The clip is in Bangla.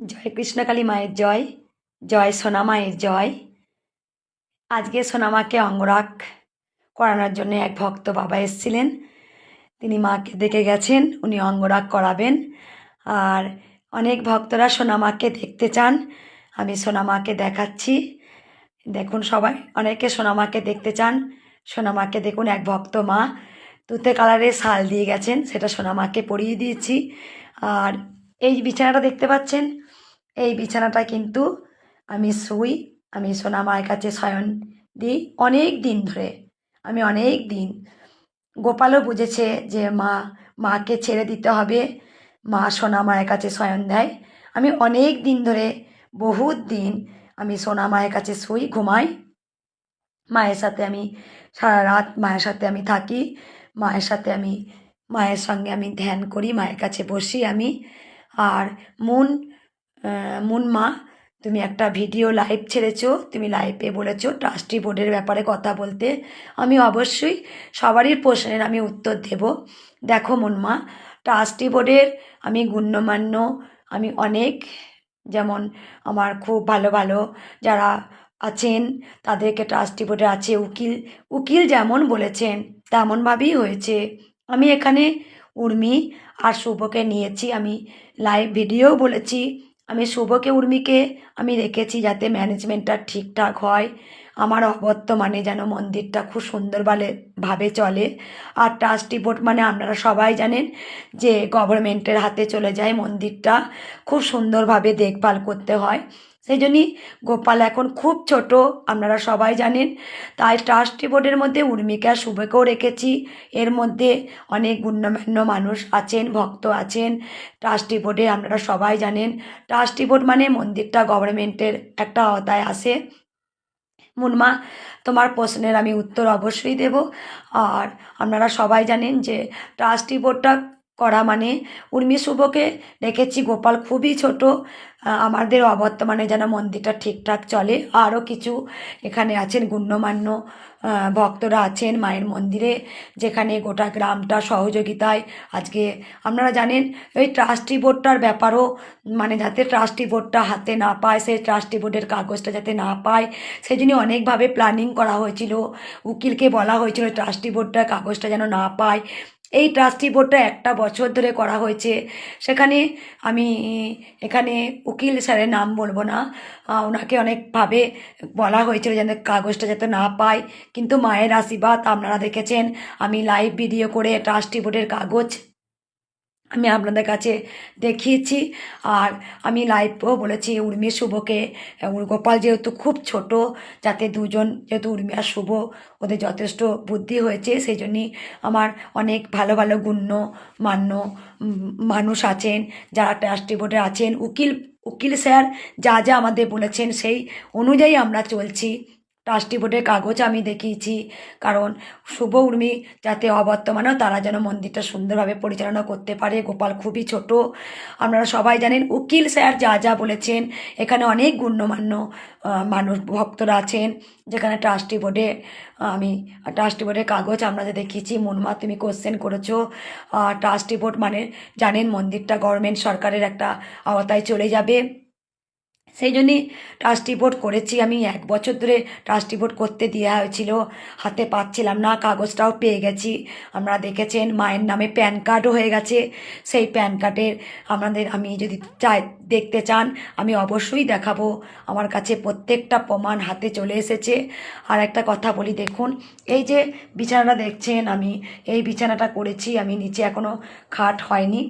জয় কৃষ্ণকালী মায়ের জয় জয় সোনা মায়ের জয়। আজকে সোনামাকে অঙ্গরাগ করানোর জন্য এক ভক্ত বাবা এসেছিলেন। তিনি মাকে দেখে গেছেন, উনি অঙ্গরাগ করাবেন। আর অনেক ভক্তরা সোনামাকে দেখতে চান। আমি সোনামাকে দেখাচ্ছি। দেখুন সবাই, অনেকে সোনামাকে দেখতে চান। সোনামাকে দেখুন, এক ভক্ত মা। তুতে কালারের শাল দিয়ে গেছেন, সেটা সোনামাকে পরিয়ে দিয়েছি। আর এই বিছানাটা দেখতে পাচ্ছেন? এই বিছানাটা কিন্তু আমি শুই, আমি সোনা মায়ের কাছে শয়ন দিই অনেক দিন ধরে, আমি অনেক দিন। গোপালও বুঝেছে যে মা, মাকে ছেড়ে দিতে হবে, মা সোনা মায়ের কাছে শয়ন দেয়। আমি অনেক দিন ধরে, বহুত দিন আমি সোনা মায়ের কাছে শুই, ঘুমাই। মায়ের সাথে আমি সারা রাত মায়ের সাথে আমি থাকি, মায়ের সাথে আমি, মায়ের সঙ্গে আমি ধ্যান করি, মায়ের কাছে বসি আমি। আর মুন আহ, মুন মা তুমি একটা ভিডিও লাইভ ছেড়েছো তুমি লাইভে বলেছ ট্রাস্টি বোর্ডের ব্যাপারে কথা বলতে। আমি অবশ্যই সবারই প্রশ্নের আমি উত্তর দেব। দেখো মুনমা ট্রাস্টি বোর্ডের আমি গণ্যমান্য আমি অনেক যেমন আমার খুব ভালো ভালো যারা আছেন তাদেরকে ট্রাস্টি বোর্ডে আছে উকিল উকিল যেমন বলেছেন তেমনভাবেই হয়েছে। আমি এখানে উর্মি আর শুভকে নিয়েছি আমি লাইভ ভিডিও বলেছি আমি শুভকে, উর্মিকে আমি রেখেছি যাতে ম্যানেজমেন্টটা ঠিকঠাক হয়। আমার অবর্তমানে যেন মন্দিরটা খুব সুন্দর ভাবে চলে। আর ট্রাস্টি বোর্ড মানে আপনারা সবাই জানেন যে গভর্নমেন্টের হাতে চলে যায় মন্দিরটা। খুব সুন্দরভাবে দেখভাল করতে হয়। সেই জন্যই গোপাল এখন খুব ছোট, আপনারা সবাই জানেন। তাই ট্রাস্টি বোর্ডের মধ্যে উর্মিকা শুভকেও রেখেছি। এর মধ্যে অনেক গণ্যমান্য মানুষ আছেন, ভক্ত আছেন। ট্রাস্টি বোর্ডে আপনারা সবাই জানেন। ট্রাস্টি বোর্ড মানে মন্দিরটা গভর্নমেন্টের একটা আওতায় আসে মুনমা তোমার প্রশ্নের আমি উত্তর অবশ্যই দেব। আর আপনারা সবাই জানেন যে ট্রাস্টি বোর্ডটা করা মানে উর্মি শুভকে রেখেছি গোপাল খুবই ছোট। আমাদের অবর্তমানে যেন মন্দিরটা ঠিকঠাক চলে। আরও কিছু এখানে আছেন গুণ্যমান্য ভক্তরা আছেন মায়ের মন্দিরে, যেখানে গোটা গ্রামটা সহযোগিতায় আজকে আপনারা জানেন ওই ট্রাস্টি বোর্ডটার ব্যাপারও মানে যাতে ট্রাস্টি বোর্ডটা হাতে না পায়, সেই ট্রাস্টি বোর্ডের কাগজটা যাতে না পায় সেই জন্য অনেকভাবে প্ল্যানিং করা হয়েছিল। উকিলকে বলা হয়েছিল ট্রাস্টি বোর্ডটার কাগজটা যেন না পায়। এই ট্রাস্টি বোর্ডটা একটা বছর ধরে করা হয়েছে। সেখানে আমি এখানে উকিল স্যারের নাম বলব না। ওনাকে অনেকভাবে বলা হয়েছিল যেন কাগজটা যাতে না পায়। কিন্তু মায়ের আশীর্বাদ আপনারা দেখেছেন, আমি লাইভ ভিডিও করে ট্রাস্টি বোর্ডের কাগজ আমি আপনাদের কাছে দেখিয়েছি আর আমি লাইভও বলেছি, উর্মি শুভকে। গোপাল যেহেতু খুব ছোট, যাতে দুজন, যেহেতু উর্মি আর শুভ, ওদের যথেষ্ট বুদ্ধি হয়েছে, সেই জন্যই আমার অনেক ভালো ভালো গুণ্য, মান্য মানুষ আছেন, যারা ট্রাস্টি বোর্ডে আছেন। উকিল উকিল স্যার যা যা আমাদের বলেছেন, সেই অনুযায়ী আমরা চলছি। ট্রাস্টি বোর্ডের কাগজ আমি দেখিয়েছি। কারণ শুভ উর্মি যাতে অবর্তমানেও তারা যেন মন্দিরটা সুন্দরভাবে পরিচালনা করতে পারে, গোপাল খুবই ছোট। আপনারা সবাই জানেন, উকিল স্যার যা যা বলেছেন, এখানে অনেক গণ্যমান্য মানুষ, ভক্তরা আছেন, যেখানে ট্রাস্টি বোর্ডে আমি ট্রাস্টি বোর্ডের কাগজ আপনাদের দেখিয়েছি, মনমা তুমি কোশ্চেন করেছ। ট্রাস্টি বোর্ড মানে জানেন মন্দিরটা গভর্নমেন্ট সরকারের একটা আওতায় চলে যাবে। সেই জন্যই ট্রাস্টি বোর্ড করেছি। আমি এক বছর ধরে ট্রাস্টি বোর্ড করতে দেওয়া হয়েছিল। হাতে পাচ্ছিলাম না, কাগজটাও পেয়ে গেছি। আপনারা দেখেছেন, মায়ের নামে প্যান কার্ডও হয়ে গেছে। সেই প্যান কার্ডের আপনাদের আমি যদি চাই, দেখতে চান, আমি অবশ্যই দেখাবো। আমার কাছে প্রত্যেকটা প্রমাণ হাতে চলে এসেছে। আর একটা কথা বলি, দেখুন, এই যে বিছানাটা দেখছেন, আমি এই বিছানাটা করেছি, আমি নিচে এখনও খাট হয়নি।